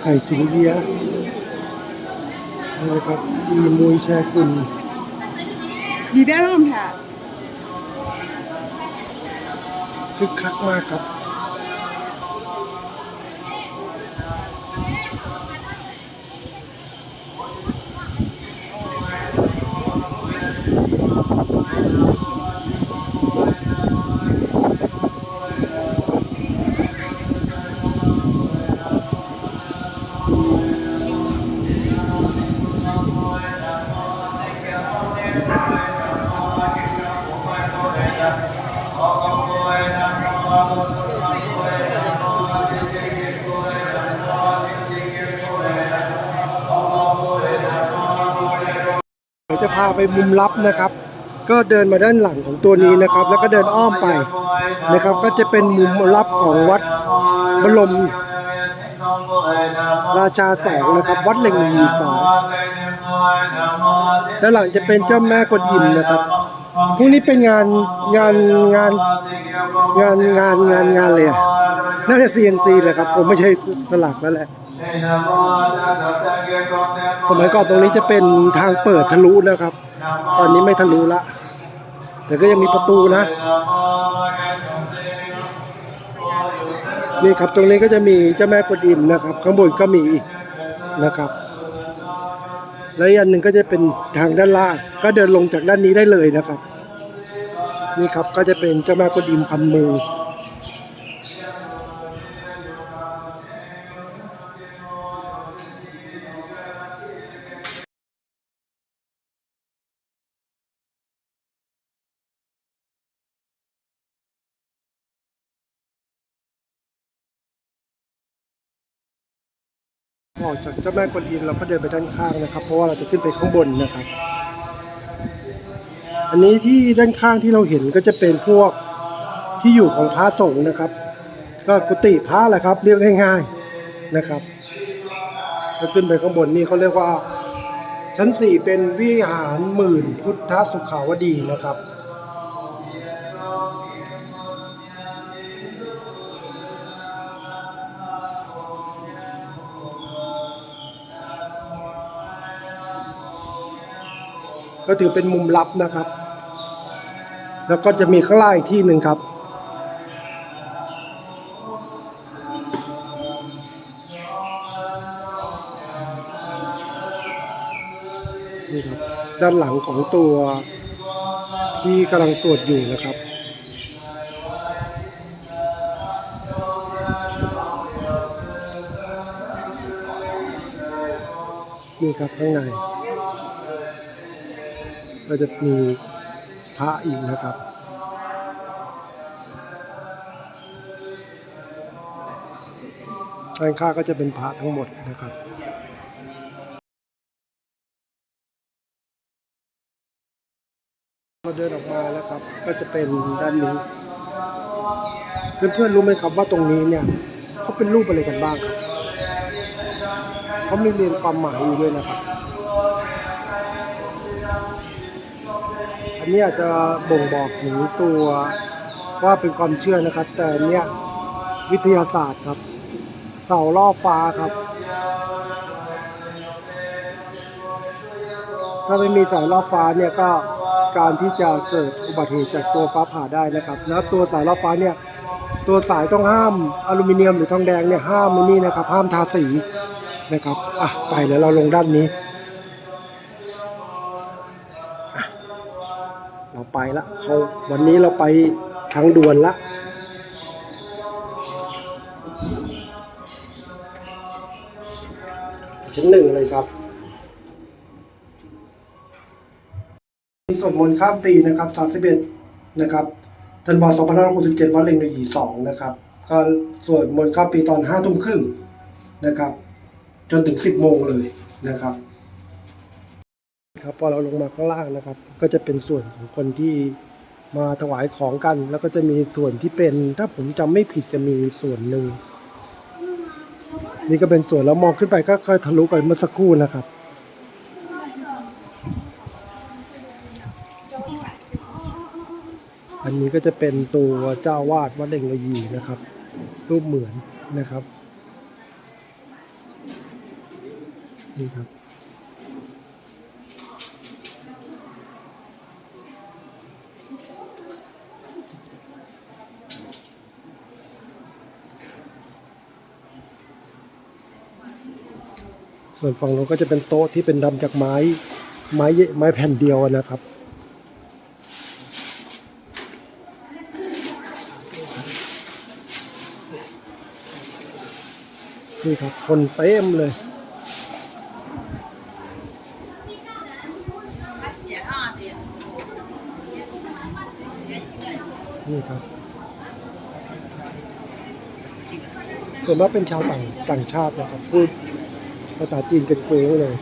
ไทยสิงเบียนะครับจีมวยแชกุลดีแบ้ร่มค่ะคึกคักมากครับ พาไปมุมลับนะครับ ก็เดินมาด้านหลังของตัวนี้นะครับ แล้วก็เดินอ้อมไปนะครับ ก็จะเป็นมุมลับของวัดบรมราชาสองนะครับ วัดเล่งหยีสองด้านหลังจะเป็นเจ้าแม่กวนอิมนะครับพรุ่งนี้เป็นงานงานงานงานงานงานงานเลยน่าจะ CNC แหละครับ ผมไม่ใช่สลักแล้วแหละ สมัยก่อนตรงนี้จะเป็นทางเปิดทะลุนะครับ ตอนนี้ไม่ทะลุละ แต่ก็ยังมีประตูนะ นี่ครับตรงนี้ก็จะมีเจ้าแม่กวนอิมนะครับ ข้างบนก็มีอีกนะครับ แล้วอีกอันหนึ่งก็จะเป็นทางด้านล่าง ก็เดินลงจากด้านนี้ได้เลยนะครับ นี่ครับก็จะเป็นเจ้าแม่กวนอิมพันมือ ออกจากเจ้าแม่กวนอิมเราก็เดินไปด้านข้างนะครับ เพราะว่าเราจะขึ้นไปข้างบนนะครับ อันนี้ที่ด้านข้างที่เราเห็นก็จะเป็นพวกที่อยู่ของพระสงฆ์นะครับ ก็กุฏิพระแหละครับ เรียกง่ายๆนะครับแล้วขึ้นไปข้างบนนี่เขาเรียกว่า ชั้นสี่เป็นวิหารหมื่นพุทธสุขาวดีนะครับ ก็ถือเป็นมุมลับนะครับ แล้วก็จะมีข้างล่างอีกที่หนึ่งครับ นี่ครับ ด้านหลังของตัวที่กำลังสวดอยู่นะครับนี่ครับข้างใน ก็จะมีพระอีกนะครับ ด้านข้างก็จะเป็นพระทั้งหมดนะครับเราเดินออกมาแล้วครับ ก็จะเป็นด้านนี้เพื่อนๆรู้ไหมครับว่าตรงนี้เนี่ยเขาเป็นรูปอะไรกันบ้างครับเขามีเรียนความหมายอยู่ด้วยนะครับ อันนี้อาจจะบ่งบอกถึงตัวว่าเป็นความเชื่อนะครับ แต่อันเนี้ยวิทยาศาสตร์ครับ เสาล่อฟ้าครับ ถ้าไม่มีเสาล่อฟ้าเนี่ยก็การที่จะเกิดอุบัติเหตุจากตัวฟ้าผ่าได้นะครับ แล้วตัวสายล่อฟ้าเนี่ยตัวสายต้องห้ามอลูมิเนียมหรือทองแดงเนี่ยห้ามมินี่นะครับ ห้ามทาสีนะครับอะไปแล้วเราลงด้านนี้ ไปละเขาวันนี้เราไปทางด่วนละชั้นหนึ่งเลยครับมีสวดมนต์ข้ามปีนะครับ31นะครับธันวาคม2567วัดเล็งหนยีสองนะครับก็สวดมนต์ข้ามปีตอน5ทุ่มครึ่งนะครับ จนถึง 10โมงเลยนะครับ ครับพอเราลงมาข้างล่างนะครับ ก็จะเป็นส่วนของคนที่มาถวายของกัน แล้วก็จะมีส่วนที่เป็นถ้าผมจำไม่ผิดจะมีส่วนหนึ่งนี่ก็เป็นส่วนแล้วมองขึ้นไปก็ค่อยทะลุไปเมื่อสักครู่นะครับ อันนี้ก็จะเป็นตัวเจ้าวาดวัดเล่งระยีนะครับ รูปเหมือนนะครับ นี่ครับ ส่วนฝั่งนู้นก็จะเป็นโต๊ะที่เป็นทำจากไม้ไม้ไม้แผ่นเดียวนะครับ นี่ครับคนเต็มเลยนี่ครับส่วนมากเป็นชาวต่างต่างชาตินะครับพูด ภาษาจีนกันเกวงเลย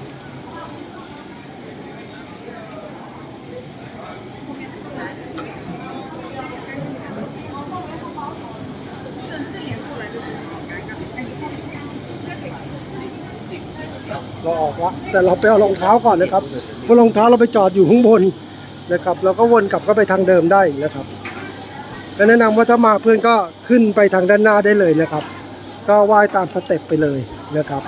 เราออกละแต่เราไปเอารองเท้าก่อนนะครับเพราะรองเท้าเราไปจอดอยู่ข้างบนนะครับเราก็วนกลับก็ไปทางเดิมได้นะครับและแนะนำว่าถ้ามาเพื่อนก็ขึ้นไปทางด้านหน้าได้เลยนะครับ ก็ว่ายตามสเต็ปไปเลยนะครับ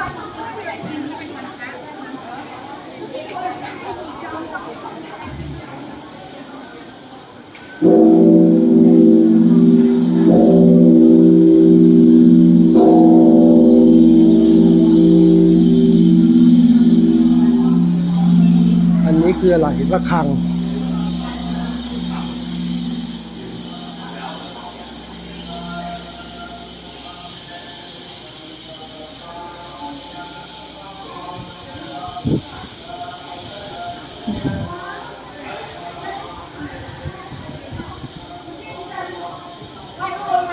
รืออะไรระฆัง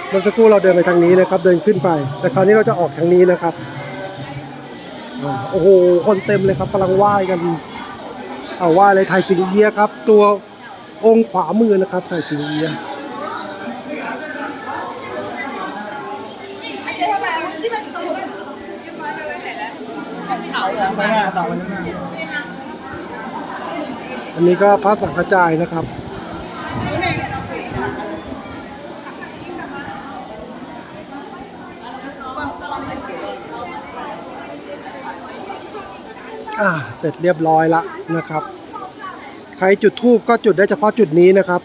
เมื่อสักครู่เราเดินไปทางนี้นะครับ เดินขึ้นไป แต่คราวนี้เราจะออกทางนี้นะครับ โอ้โห คนเต็มเลยครับกำลังไหว้กัน เอาไหว้เลยไทยสิงเอียครับ ตัวองค์ขวามือนะครับ ใส่สิงเอียอันนี้ก็พระสังฆจายนะครับ อ่าเสร็จเรียบร้อยแล้วนะครับ ใครจุดทูบก็จุดได้เฉพาะจุดนี้นะครับ